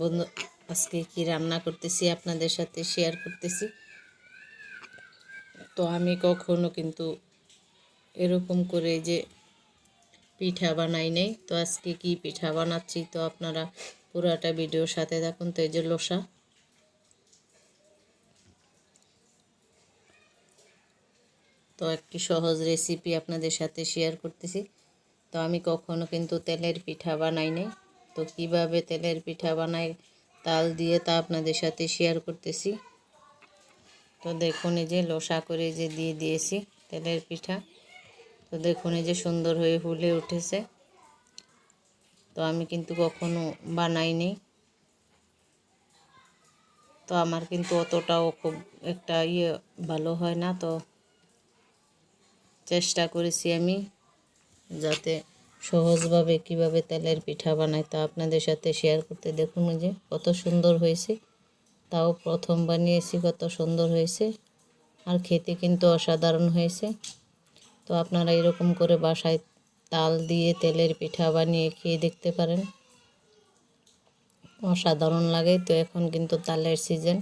বন্ধু, আজকে কি রান্না করতেছি, আপনাদের সাথে শেয়ার করতেছি। তো আমি কখনো কিন্তু এরকম করে যে পিঠা বানাই নাই। তো আজকে কি পিঠা বানাচ্ছি, তো আপনারা পুরাটা ভিডিওর সাথে দেখুন তো এই যে লোসা। তো একটি সহজ রেসিপি আপনাদের সাথে শেয়ার করতেছি। তো আমি কখনো কিন্তু তেলের পিঠা বানাই নাই। তো কীভাবে তেলের পিঠা বানাই তাল দিয়ে তা আপনাদের সাথে শেয়ার করতেছি। তো দেখুন এই যে লোসা করে যে দিয়ে দিয়েছি তেলের পিঠা। তো দেখুন এই যে সুন্দর হয়ে ফুলে উঠেছে। তো আমি কিন্তু কখনো বানাইনি। তো আমার কিন্তু অতটাও খুব একটা ইয়ে ভালো হয় না, তো চেষ্টা করেছি আমি যাতে সহজভাবে কীভাবে তেলের পিঠা বানাই তা আপনাদের সাথে শেয়ার করতে দেখুন যে কত সুন্দর হয়েছে। তাও প্রথম বানিয়েছি কত সুন্দর হয়েছে। আর খেতে কিন্তু অসাধারণ হয়েছে। তো আপনারা এরকম করে বাসায় তাল দিয়ে তেলের পিঠা বানিয়ে খেয়ে দেখতে পারেন। অসাধারণ লাগে তো এখন কিন্তু তালের সিজন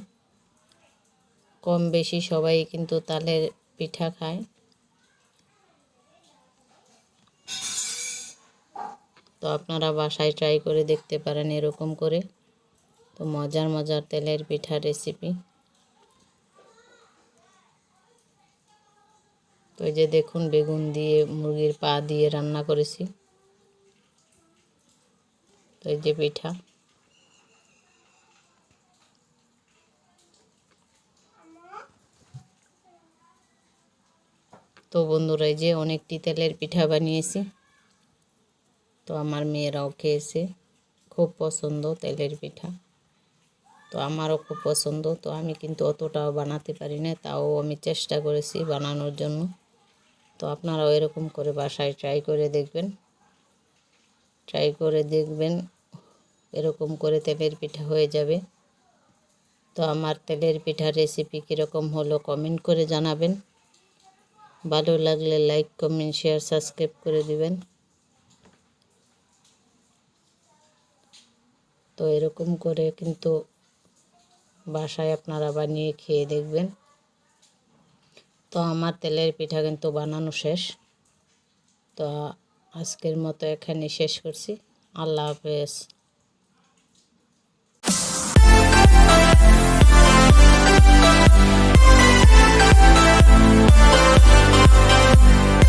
কম বেশি সবাই কিন্তু তালের পিঠা খায়। তো আপনারা বাসায় ট্রাই করে দেখতে পারেন এরকম করে। তো মজার মজার তেলের পিঠা রেসিপি তো এই যে দেখুন, বেগুন দিয়ে, মুরগির পা দিয়ে রান্না করেছি। তো এই যে পিঠা। তো বন্ধুরা, এই যে অনেকটি তেলের পিঠা বানিয়েছি। তো আমার মেয়েরাও খেয়েছে। খুব পছন্দ তেলের পিঠা। তো আমারও খুব পছন্দ। তো আমি কিন্তু অতটাও বানাতে পারি না, তাও আমি চেষ্টা করেছি বানানোর জন্য। তো আপনারাও এরকম করে বাসায় ট্রাই করে দেখবেন। ট্রাই করে দেখবেন, এরকম করে তেলের পিঠা হয়ে যাবে। তো আমার তেলের পিঠা রেসিপি কীরকম হলো কমেন্ট করে জানাবেন। ভালো লাগলে লাইক কমেন্ট শেয়ার সাবস্ক্রাইব করে দিবেন। তো এরকম করে কিন্তু বাসায় আপনারা বানিয়ে খেয়ে দেখবেন। তো আমার তেলের পিঠা কিন্তু বানানো শেষ। তো আজকের মতো এখানে শেষ করছি। আল্লাহ হাফেজ।